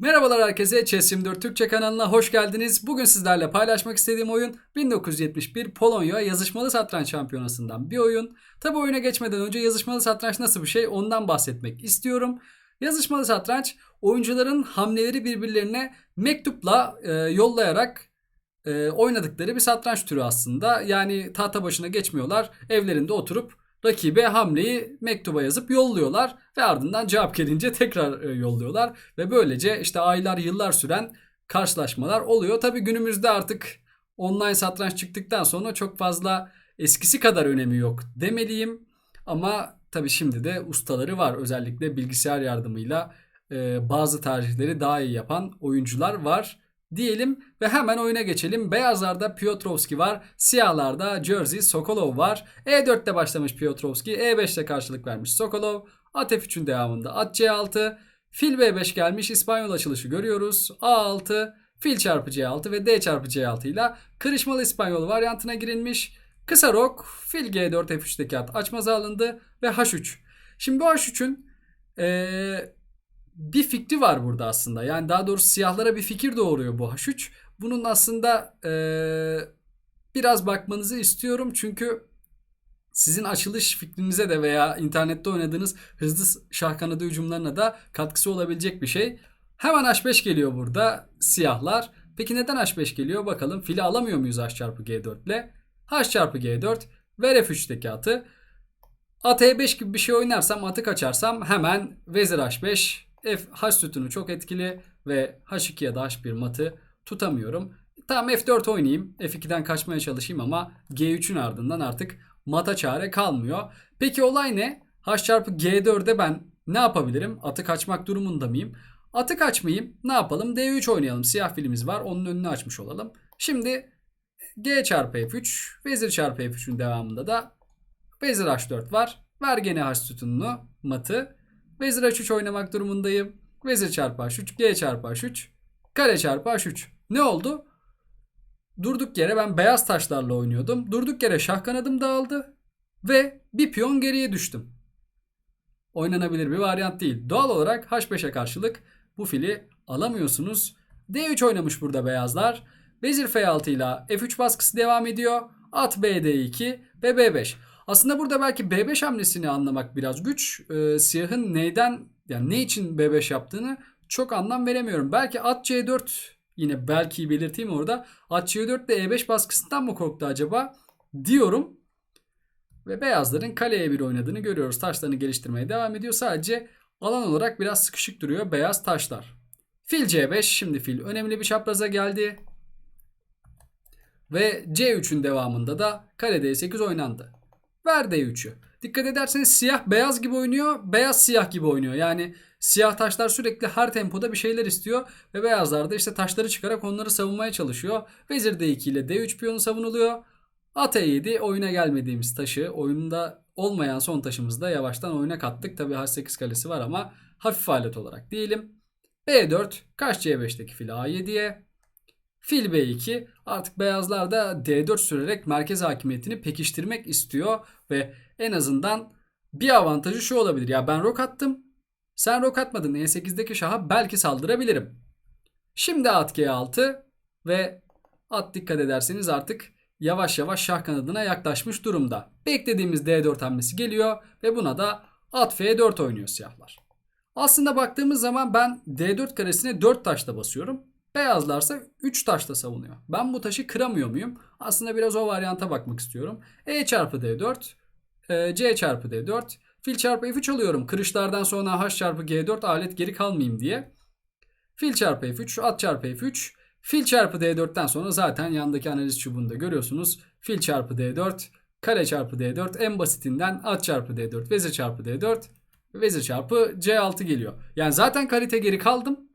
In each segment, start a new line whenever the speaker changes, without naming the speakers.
Merhabalar herkese, Chess24 Türkçe kanalına hoş geldiniz. Bugün sizlerle paylaşmak istediğim oyun 1971 Polonya yazışmalı satranç şampiyonasından bir oyun. Tabi oyuna geçmeden önce yazışmalı satranç nasıl bir şey ondan bahsetmek istiyorum. Yazışmalı satranç oyuncuların hamleleri birbirlerine mektupla e, yollayarak e, oynadıkları bir satranç türü aslında. Yani tahta başına geçmiyorlar, evlerinde oturup rakibe hamleyi mektuba yazıp yolluyorlar ve ardından cevap gelince tekrar e, yolluyorlar ve böylece işte aylar yıllar süren karşılaşmalar oluyor. Tabi günümüzde artık online satranç çıktıktan sonra çok fazla eskisi kadar önemi yok demeliyim. Ama tabi şimdi de ustaları var özellikle bilgisayar yardımıyla e, bazı tercihleri daha iyi yapan oyuncular var diyelim ve hemen oyuna geçelim. Beyazlarda Piotrowski var. Siyahlarda Jersey Sokolov var. E4'te başlamış Piotrowski. E5'te karşılık vermiş Sokolov. At F3'ün devamında at C6. Fil B5 gelmiş. İspanyol açılışı görüyoruz. A6. Fil çarpı C6 ve D çarpı C6 ile kırışmalı İspanyol varyantına girilmiş. Kısa rok. Fil G4 F3'teki at açmaza alındı ve H3. Şimdi bu H3'ün ee, bir fikri var burada aslında. Yani daha doğrusu siyahlara bir fikir doğuruyor bu H3. Bunun aslında eee, biraz bakmanızı istiyorum. Çünkü sizin açılış fikrinize de veya internette oynadığınız hızlı şah kanadı hücumlarına da katkısı olabilecek bir şey. Hemen H5 geliyor burada siyahlar. Peki neden H5 geliyor? Bakalım fili alamıyor muyuz H çarpı G4 ile? H çarpı G4 ver F3'teki atı. At E5 gibi bir şey oynarsam atı kaçarsam hemen vezir H5 F H sütunu çok etkili ve H2 ya da H1 matı tutamıyorum. Tamam F4 oynayayım. F2'den kaçmaya çalışayım ama G3'ün ardından artık mata çare kalmıyor. Peki olay ne? H çarpı G4'e ben ne yapabilirim? Atı kaçmak durumunda mıyım? Atı kaçmayayım. Ne yapalım? D3 oynayalım. Siyah filimiz var. Onun önünü açmış olalım. Şimdi G çarpı F3. Vezir çarpı F3'ün devamında da Vezir H4 var. Ver gene H sütununu matı. Vezir H3 oynamak durumundayım. Vezir çarpı H3, G çarpı H3, kare çarpı H3. Ne oldu? Durduk yere ben beyaz taşlarla oynuyordum. Durduk yere şah kanadım dağıldı. Ve bir piyon geriye düştüm. Oynanabilir bir varyant değil. Doğal olarak H5'e karşılık bu fili alamıyorsunuz. D3 oynamış burada beyazlar. Vezir F6 ile F3 baskısı devam ediyor. At BD2 ve B5. Aslında burada belki B5 hamlesini anlamak biraz güç. Ee, siyahın neyden yani ne için B5 yaptığını çok anlam veremiyorum. Belki at C4 yine belki belirteyim orada. At C4 de E5 baskısından mı korktu acaba diyorum. Ve beyazların kale E1 oynadığını görüyoruz. Taşlarını geliştirmeye devam ediyor. Sadece alan olarak biraz sıkışık duruyor beyaz taşlar. Fil C5 şimdi fil önemli bir çapraza geldi. Ve C3'ün devamında da kale D8 oynandı. Ver D3'ü. Dikkat ederseniz siyah beyaz gibi oynuyor, beyaz siyah gibi oynuyor. Yani siyah taşlar sürekli her tempoda bir şeyler istiyor ve beyazlar da işte taşları çıkarak onları savunmaya çalışıyor. Vezir D2 ile D3 piyonu savunuluyor. At E7 oyuna gelmediğimiz taşı oyunda olmayan son taşımızda yavaştan oyuna kattık. Tabi H8 kalesi var ama hafif alet olarak diyelim. B4 kaç C5'teki fil A7'ye. Fil B2 artık beyazlar da D4 sürerek merkez hakimiyetini pekiştirmek istiyor ve en azından bir avantajı şu olabilir. Ya ben rok attım. Sen rok atmadın. E8'deki şaha belki saldırabilirim. Şimdi at G6 ve at dikkat ederseniz artık yavaş yavaş şah kanadına yaklaşmış durumda. Beklediğimiz D4 hamlesi geliyor ve buna da at F4 oynuyor siyahlar. Aslında baktığımız zaman ben D4 karesine 4 taşla basıyorum. Beyazlarsa 3 taşla savunuyor. Ben bu taşı kıramıyor muyum? Aslında biraz o varyanta bakmak istiyorum. E çarpı D4, e, C çarpı D4, fil çarpı F3 alıyorum. Kırışlardan sonra H çarpı G4 alet geri kalmayayım diye. Fil çarpı F3, at çarpı F3, fil çarpı D4'ten sonra zaten yandaki analiz çubuğunda görüyorsunuz. Fil çarpı D4, kare çarpı D4 en basitinden at çarpı D4, vezir çarpı D4, vezir çarpı C6 geliyor. Yani zaten kalite geri kaldım.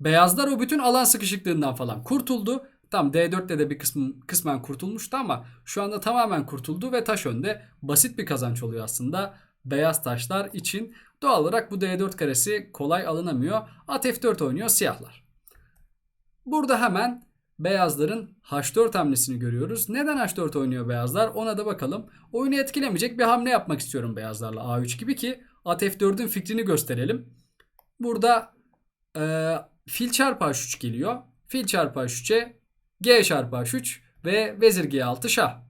Beyazlar o bütün alan sıkışıklığından falan kurtuldu. Tam D4'te de bir kısmı, kısmen kurtulmuştu ama şu anda tamamen kurtuldu ve taş önde basit bir kazanç oluyor aslında beyaz taşlar için. Doğal olarak bu D4 karesi kolay alınamıyor. At F4 oynuyor siyahlar. Burada hemen beyazların H4 hamlesini görüyoruz. Neden H4 oynuyor beyazlar ona da bakalım. Oyunu etkilemeyecek bir hamle yapmak istiyorum beyazlarla A3 gibi ki at F4'ün fikrini gösterelim. Burada e, fil çarpı h3 geliyor. Fil çarpı h3'e g çarpı h3 ve vezir g6 şah.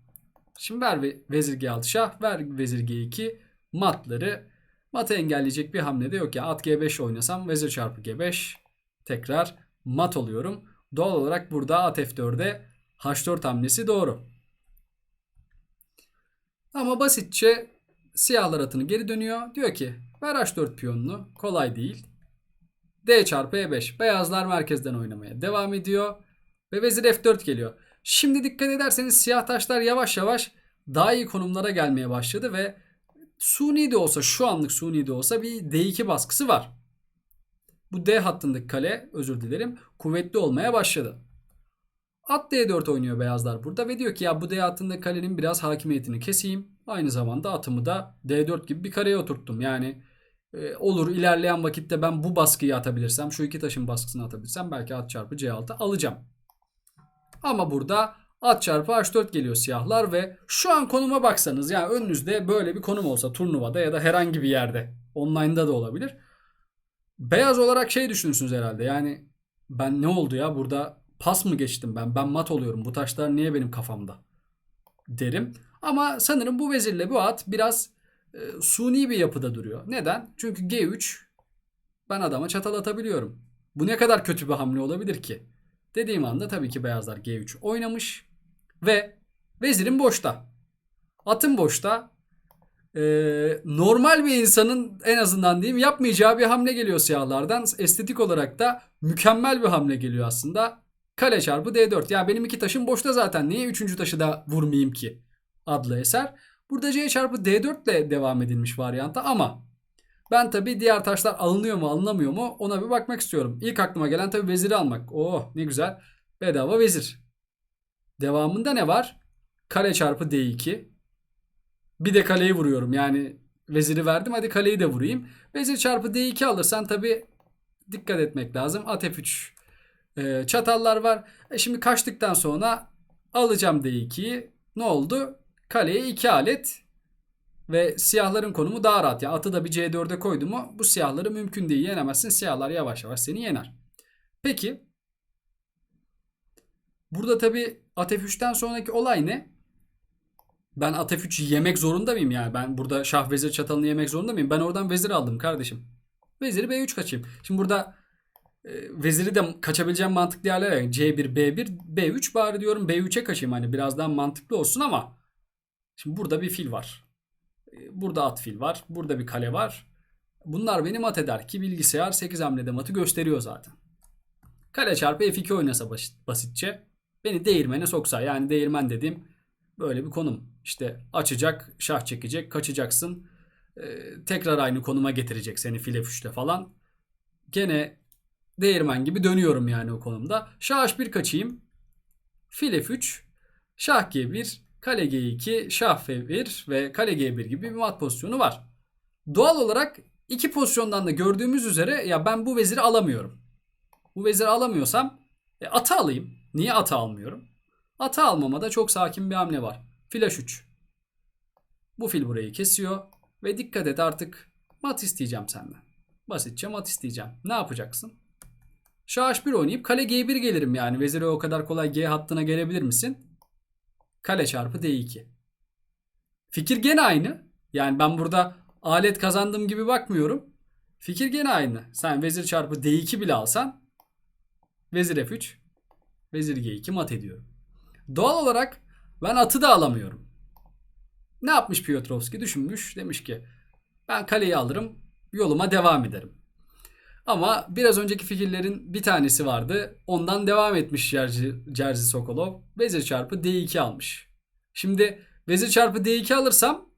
Şimdi ver ve- vezir g6 şah, ver vezir g2 matları. Matı engelleyecek bir hamle de yok ya. At g5 oynasam vezir çarpı g5 tekrar mat oluyorum. Doğal olarak burada at f4'e h4 hamlesi doğru. Ama basitçe siyahlar atını geri dönüyor. Diyor ki ver h4 piyonunu. Kolay değil. D çarpı E5. Beyazlar merkezden oynamaya devam ediyor. Ve vezir F4 geliyor. Şimdi dikkat ederseniz siyah taşlar yavaş yavaş daha iyi konumlara gelmeye başladı ve suni de olsa şu anlık suni de olsa bir D2 baskısı var. Bu D hattındaki kale özür dilerim kuvvetli olmaya başladı. At D4 oynuyor beyazlar burada ve diyor ki ya bu D hattındaki kalenin biraz hakimiyetini keseyim. Aynı zamanda atımı da D4 gibi bir kareye oturttum. Yani olur ilerleyen vakitte ben bu baskıyı atabilirsem şu iki taşın baskısını atabilirsem belki at çarpı C6 alacağım. Ama burada at çarpı H4 geliyor siyahlar ve şu an konuma baksanız yani önünüzde böyle bir konum olsa turnuvada ya da herhangi bir yerde online'da da olabilir. Beyaz olarak şey düşünürsünüz herhalde yani ben ne oldu ya burada pas mı geçtim ben ben mat oluyorum bu taşlar niye benim kafamda derim. Ama sanırım bu vezirle bu at biraz e, suni bir yapıda duruyor. Neden? Çünkü G3 ben adama çatal atabiliyorum. Bu ne kadar kötü bir hamle olabilir ki? Dediğim anda tabii ki beyazlar G3 oynamış ve vezirim boşta. Atım boşta. Ee, normal bir insanın en azından diyeyim yapmayacağı bir hamle geliyor siyahlardan. Estetik olarak da mükemmel bir hamle geliyor aslında. Kale çarpı D4. Ya benim iki taşım boşta zaten. Niye üçüncü taşı da vurmayayım ki? Adlı eser. Burada C çarpı D4 ile devam edilmiş varyanta ama ben tabi diğer taşlar alınıyor mu alınamıyor mu ona bir bakmak istiyorum. İlk aklıma gelen tabi veziri almak. Oh ne güzel. Bedava vezir. Devamında ne var? Kale çarpı D2. Bir de kaleyi vuruyorum. Yani veziri verdim hadi kaleyi de vurayım. Vezir çarpı D2 alırsan tabi dikkat etmek lazım. At F3 e, çatallar var. E şimdi kaçtıktan sonra alacağım D2'yi. Ne oldu? Kaleye 2 alet ve siyahların konumu daha rahat. Yani atı da bir C4'e koydu mu bu siyahları mümkün değil yenemezsin. Siyahlar yavaş yavaş seni yener. Peki burada tabi at F3'ten sonraki olay ne? Ben at F3'ü yemek zorunda mıyım yani? Ben burada şah vezir çatalını yemek zorunda mıyım? Ben oradan vezir aldım kardeşim. Veziri B3 kaçayım. Şimdi burada e, veziri de kaçabileceğim mantıklı yerler var. C1, B1, B3 bari diyorum B3'e kaçayım hani birazdan mantıklı olsun ama şimdi burada bir fil var. E, Burada at fil var. Burada bir kale var. Bunlar beni mat eder ki bilgisayar 8 hamlede matı gösteriyor zaten. Kale çarpı F2 oynasa basit, basitçe beni değirmene soksa yani değirmen dediğim böyle bir konum. İşte açacak, şah çekecek, kaçacaksın. E, tekrar aynı konuma getirecek seni file F3'te falan. Gene değirmen gibi dönüyorum yani o konumda. Şah H1 kaçayım. Fil F3, Şah G1, Kale G2, Şah F1 ve Kale G1 gibi bir mat pozisyonu var. Doğal olarak iki pozisyondan da gördüğümüz üzere ya ben bu veziri alamıyorum. Bu veziri alamıyorsam e, atı alayım. Niye atı almıyorum? Atı almama da çok sakin bir hamle var. Fil H3. Bu fil burayı kesiyor ve dikkat et artık mat isteyeceğim senden. Basitçe mat isteyeceğim. Ne yapacaksın? Şah H1 oynayıp kale G1 gelirim yani. Vezire o kadar kolay G hattına gelebilir misin? Kale çarpı D2. Fikir gene aynı. Yani ben burada alet kazandığım gibi bakmıyorum. Fikir gene aynı. Sen vezir çarpı D2 bile alsan vezir F3 vezir G2 mat ediyorum. Doğal olarak ben atı da alamıyorum. Ne yapmış Piotrowski? Düşünmüş. Demiş ki ben kaleyi alırım yoluma devam ederim. Ama biraz önceki fikirlerin bir tanesi vardı. Ondan devam etmiş Jerzy Sokolov. Vezir çarpı D2 almış. Şimdi vezir çarpı D2 alırsam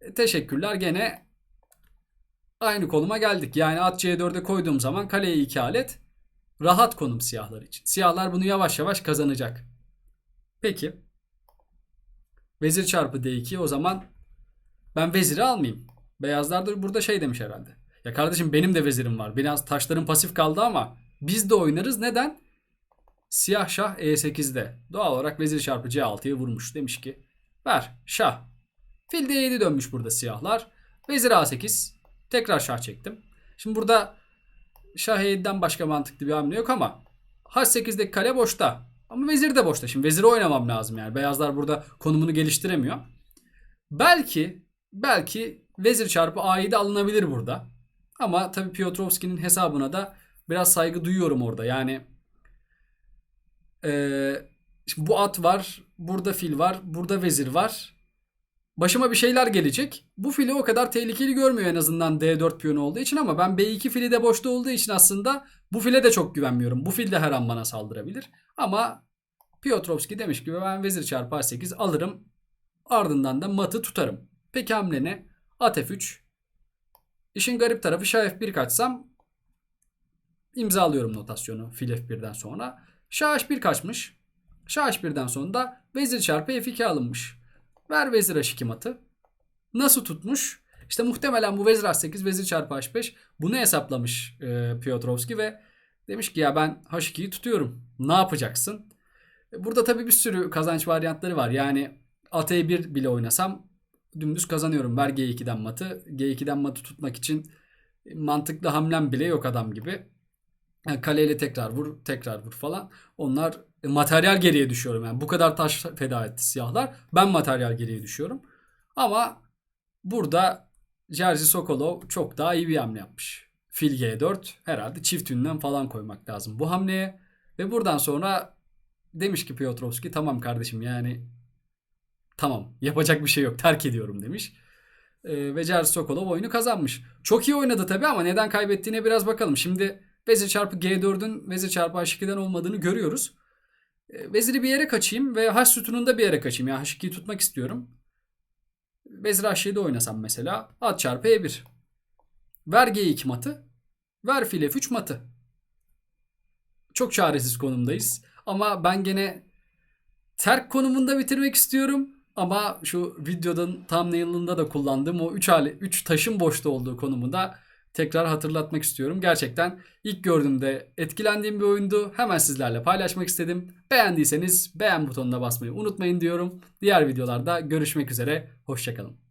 e, teşekkürler gene aynı konuma geldik. Yani at C4'e koyduğum zaman kaleye 2 alet rahat konum siyahlar için. Siyahlar bunu yavaş yavaş kazanacak. Peki. Vezir çarpı D2 o zaman ben veziri almayayım. Beyazlar da burada şey demiş herhalde. Ya kardeşim benim de vezirim var. Biraz taşların pasif kaldı ama biz de oynarız. Neden? Siyah şah E8'de. Doğal olarak vezir çarpı C6'ya vurmuş. Demiş ki ver şah. Fil D7 dönmüş burada siyahlar. Vezir A8. Tekrar şah çektim. Şimdi burada Şah E7'den başka mantıklı bir hamle yok ama H8'deki kale boşta. Ama vezir de boşta. Şimdi veziri oynamam lazım yani. Beyazlar burada konumunu geliştiremiyor. Belki belki vezir çarpı A7 alınabilir burada. Ama tabii Piotrowski'nin hesabına da biraz saygı duyuyorum orada. Yani eee, şimdi bu at var, burada fil var, burada vezir var. Başıma bir şeyler gelecek. Bu fili o kadar tehlikeli görmüyor en azından D4 piyonu olduğu için ama ben B2 fili de boşta olduğu için aslında bu file de çok güvenmiyorum. Bu fil de her an bana saldırabilir. Ama Piotrowski demiş gibi ben vezir çarpı A8 alırım. Ardından da matı tutarım. Peki hamle ne? At F3. İşin garip tarafı Şah F1 kaçsam imzalıyorum notasyonu fil F1'den sonra. Şah H1 kaçmış. Şah H1'den sonra da vezir çarpı F2 alınmış. Ver vezir H2 matı. Nasıl tutmuş? İşte muhtemelen bu vezir H8, vezir çarpı H5 bunu hesaplamış e, Piotrowski ve demiş ki ya ben H2'yi tutuyorum. Ne yapacaksın? E, Burada tabii bir sürü kazanç varyantları var. Yani at E1 bile oynasam dümdüz kazanıyorum. Ver G2'den matı. G2'den matı tutmak için mantıklı hamlem bile yok adam gibi. Yani kaleyle tekrar vur, tekrar vur falan. Onlar e, materyal geriye düşüyorum. Yani bu kadar taş feda etti siyahlar. Ben materyal geriye düşüyorum. Ama burada Jerzy Sokolov çok daha iyi bir hamle yapmış. Fil G4 herhalde çift ünlem falan koymak lazım bu hamleye. Ve buradan sonra demiş ki Piotrowski tamam kardeşim yani tamam yapacak bir şey yok terk ediyorum demiş. Ee, ve Jerzy Sokolov oyunu kazanmış. Çok iyi oynadı tabii ama neden kaybettiğine biraz bakalım. Şimdi vezir çarpı G4'ün vezir çarpı H2'den olmadığını görüyoruz. Ee, veziri bir yere kaçayım ve H sütununda bir yere kaçayım. Yani H2'yi tutmak istiyorum. Vezir H7 oynasam mesela at çarpı E1. Ver G2 matı. Ver fil F3 matı. Çok çaresiz konumdayız. Ama ben gene terk konumunda bitirmek istiyorum. Ama şu videonun thumbnail'ında da kullandığım o 3 hali 3 taşın boşta olduğu konumu da tekrar hatırlatmak istiyorum. Gerçekten ilk gördüğümde etkilendiğim bir oyundu. Hemen sizlerle paylaşmak istedim. Beğendiyseniz beğen butonuna basmayı unutmayın diyorum. Diğer videolarda görüşmek üzere. Hoşçakalın.